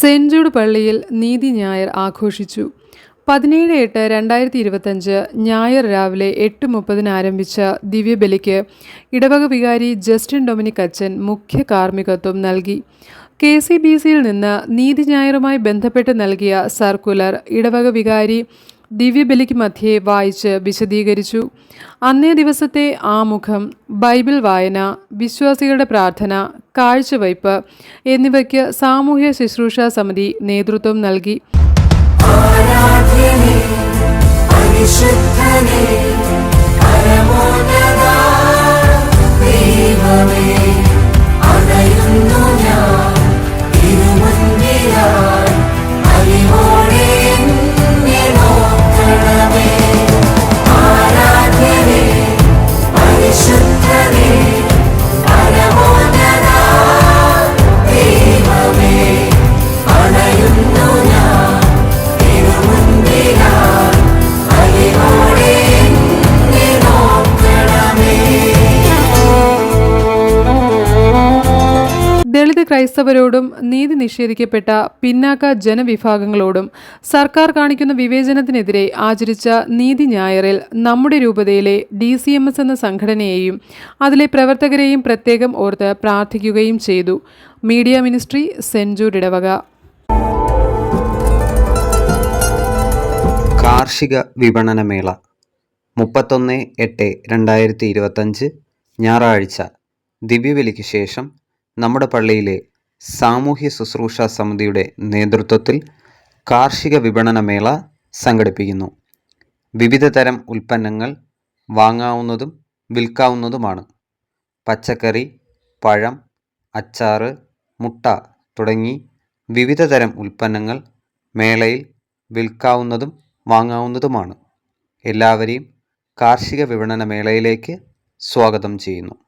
Saint Jude പള്ളിയിൽ നീതി ഞായർ ആഘോഷിച്ചു. പതിനേഴ് എട്ട് രണ്ടായിരത്തി ഇരുപത്തഞ്ച് ഞായർ രാവിലെ എട്ട് മുപ്പതിന് ആരംഭിച്ച ദിവ്യബലിക്ക് ഇടവക വികാരി ജസ്റ്റിൻ ഡൊമിനിക് അച്ഛൻ മുഖ്യ കാർമ്മികത്വം നൽകി. കെ സി ബി സിയിൽ നിന്ന് നീതി ഞായറുമായി ബന്ധപ്പെട്ട് നൽകിയ സർക്കുലർ ഇടവക വികാരി ദിവ്യബലിക്ക് മധ്യേ വായിച്ച് വിശദീകരിച്ചു. അന്നേ ദിവസത്തെ ആമുഖം ബൈബിൾ വായന വിശ്വാസികളുടെ പ്രാർത്ഥന കാഴ്ചവയ്പ് എന്നിവയ്ക്ക് സാമൂഹ്യ ശുശ്രൂഷ സമിതി നേതൃത്വം നൽകി. ആരാധ്യനേ പരിശുദ്ധനേ. ക്രൈസ്തവരോടും നീതി നിഷേധിക്കപ്പെട്ട പിന്നാക്ക ജനവിഭാഗങ്ങളോടും സർക്കാർ കാണിക്കുന്ന വിവേചനത്തിനെതിരെ ആചരിച്ച നീതി ഞായറിൽ നമ്മുടെ രൂപതയിലെ ഡി സി എം എസ് എന്ന സംഘടനയെയും അതിലെ പ്രവർത്തകരെയും പ്രത്യേകം ഓർത്ത് പ്രാർത്ഥിക്കുകയും ചെയ്തു. മീഡിയ മിനിസ്ട്രി ഇടവക കാർഷിക വിപണനമേള മുപ്പത്തൊന്ന് എട്ട് രണ്ടായിരത്തി ഇരുപത്തഞ്ച് ഞായറാഴ്ച. ദിവ്യവിലിക്ക് ശേഷം നമ്മുടെ പള്ളിയിലെ സാമൂഹ്യ ശുശ്രൂഷ സമിതിയുടെ നേതൃത്വത്തിൽ കാർഷിക വിപണന മേള സംഘടിപ്പിക്കുന്നു. വിവിധ തരം ഉൽപ്പന്നങ്ങൾ വാങ്ങാവുന്നതും വിൽക്കാവുന്നതുമാണ്. പച്ചക്കറി പഴം അച്ചാറ് മുട്ട തുടങ്ങി വിവിധ തരം ഉൽപ്പന്നങ്ങൾ മേളയിൽ വിൽക്കാവുന്നതും വാങ്ങാവുന്നതുമാണ്. എല്ലാവരെയും കാർഷിക വിപണന മേളയിലേക്ക് സ്വാഗതം ചെയ്യുന്നു.